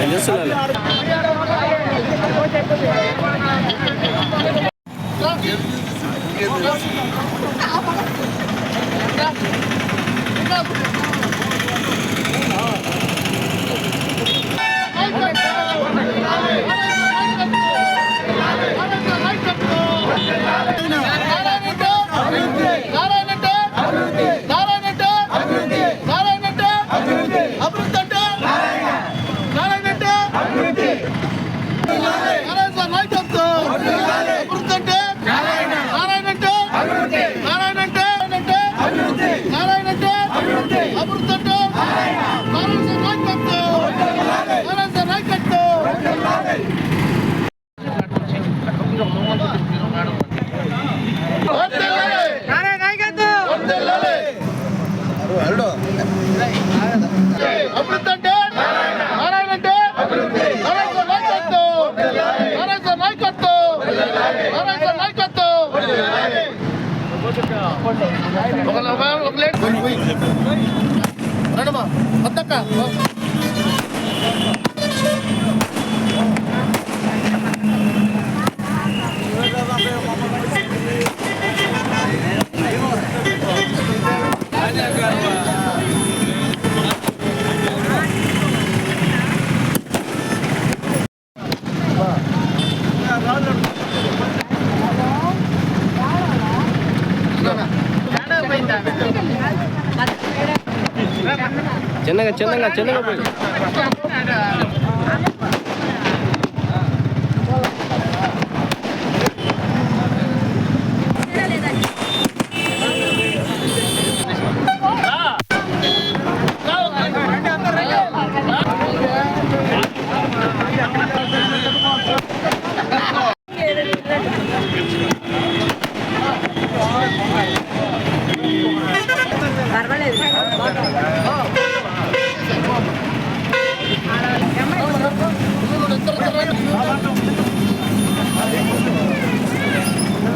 సిరిసిల్ల 感冒 చిన్నగా చిన్నగా చిన్నగా పోయి.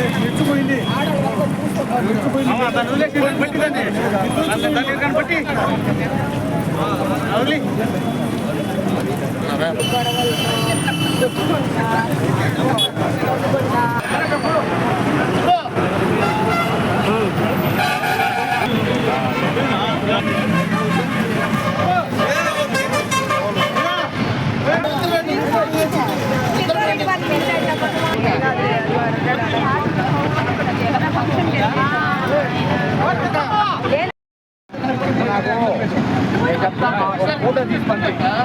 రెచ్చిపోయింది రెచ్చిపోయింది చెప్తాను. ఫోటో తీసి పంపించాను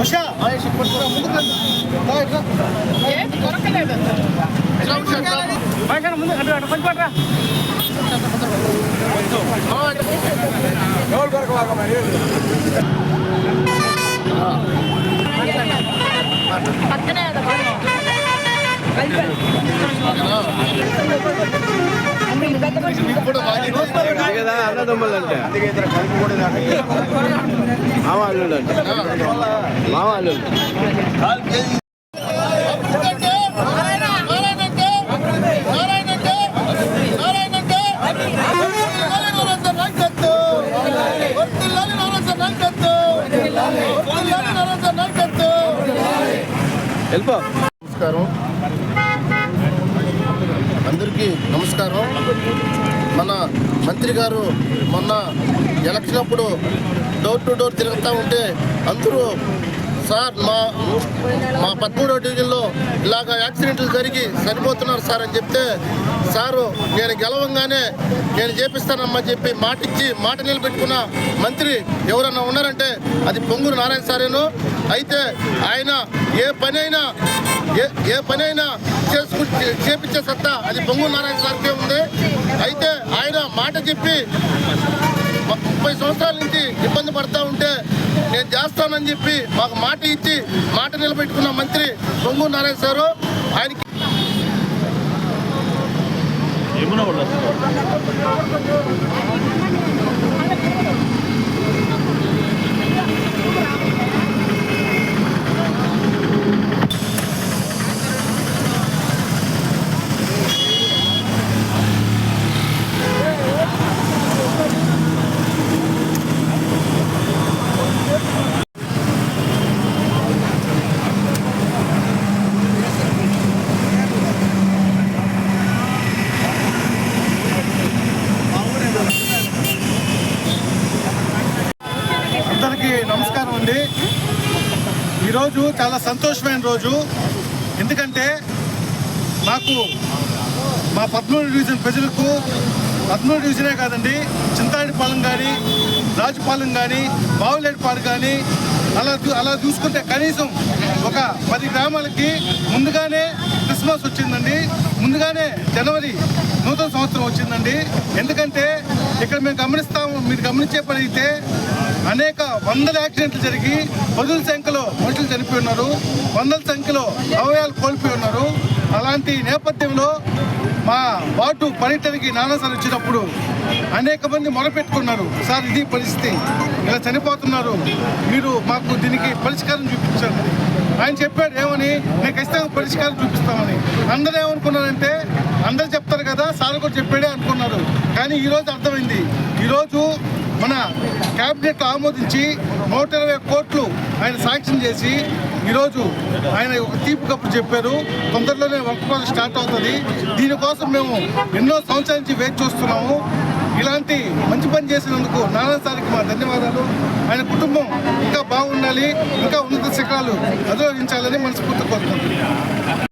ఉషా ముందుకు దొరకలేదు ముందు కొంచెం పట్రా ఎవరు కొరకలాగా మరి పక్కనే కదా కదా అన్నదమ్ములు అంటే మావాళ్ళు అంటే మావాళ్ళు వెళ్ళిపో నమస్కారం నమస్కారం మన మంత్రి గారు మొన్న ఎలక్షన్ అప్పుడు డోర్ టు డోర్ తిరుగుతూ ఉంటే అందరూ సార్ మా మా పదమూడో డివిజన్లో ఇలాగ యాక్సిడెంట్లు జరిగి చనిపోతున్నారు సార్ అని చెప్తే సారు నేను గెలవంగానే నేను చేపిస్తానమ్మని చెప్పి మాట ఇచ్చి మాట నిలబెట్టుకున్న మంత్రి ఎవరన్నా ఉన్నారంటే అది పొంగురు నారాయణ సారేను. అయితే ఆయన ఏ పని అయినా ఏ ఏ పని అయినా చేసుకు చేపించే సత్తా అది పొంగురు నారాయణ సార్కే ఉంది. అయితే ఆయన మాట చెప్పి ముప్పై సంవత్సరాల నుంచి ఇబ్బంది పడతా ఉంటే నేను చేస్తానని చెప్పి మాకు మాట ఇచ్చి మాట నిలబెట్టుకున్న మంత్రి పొంగు నారాయణ సారు ఆయనకి అందరికీ నమస్కారం అండి ఈరోజు చాలా సంతోషమైన రోజు. ఎందుకంటే మాకు మా పద్మూడు డివిజన్ ప్రజలకు పద్మూడు డివిజనే కాదండి చింతాడిపాలెం కానీ రాజుపాలెం కానీ బావులేటిపాడు కానీ అలా అలా చూసుకుంటే కనీసం ఒక పది గ్రామాలకి ముందుగానే క్రిస్మస్ వచ్చిందండి. ముందుగానే జనవరి నూతన సంవత్సరం వచ్చిందండి. ఎందుకంటే ఇక్కడ మేము గమనిస్తాము. మీరు గమనించే పని అయితే అనేక వందల యాక్సిడెంట్లు జరిగి పదుల సంఖ్యలో మనుషులు చనిపోయి ఉన్నారు. వందల సంఖ్యలో అవయాలు కోల్పోయి ఉన్నారు. అలాంటి నేపథ్యంలో మా వార్డు పర్యటనకి నానాసారి వచ్చినప్పుడు అనేక మంది మొరపెట్టుకున్నారు. సార్ ఇది పరిస్థితి. ఇలా చనిపోతున్నారు. మీరు మాకు దీనికి పరిష్కారం చూపించండి. ఆయన చెప్పాడు ఏమని? నేను ఖచ్చితంగా పరిష్కారం చూపిస్తామని. అందరూ ఏమనుకున్నారంటే అందరూ చెప్తారు కదా సార్ కూడా చెప్పాడే అనుకున్నారు. కానీ ఈరోజు అర్థమైంది. ఈరోజు మన క్యాబినెట్ ఆమోదించి నూట ఇరవై కోట్లు ఆయన శాంక్షన్ చేసి ఈరోజు ఆయన ఒక తీపి కప్పు చెప్పారు. తొందరలోనే వర్క్ ప్రాజెక్ట్ స్టార్ట్ అవుతుంది. దీనికోసం మేము ఎన్నో సంవత్సరాల నుంచి వేచి చూస్తున్నాము. ఇలాంటి మంచి పని చేసినందుకు నారాయణ సార్కి మా ధన్యవాదాలు. ఆయన కుటుంబం ఇంకా బాగుండాలి ఇంకా ఉన్నత శిఖరాలు అధిరోహించాలని మనస్ఫూర్తి కోరుకుంటున్నాను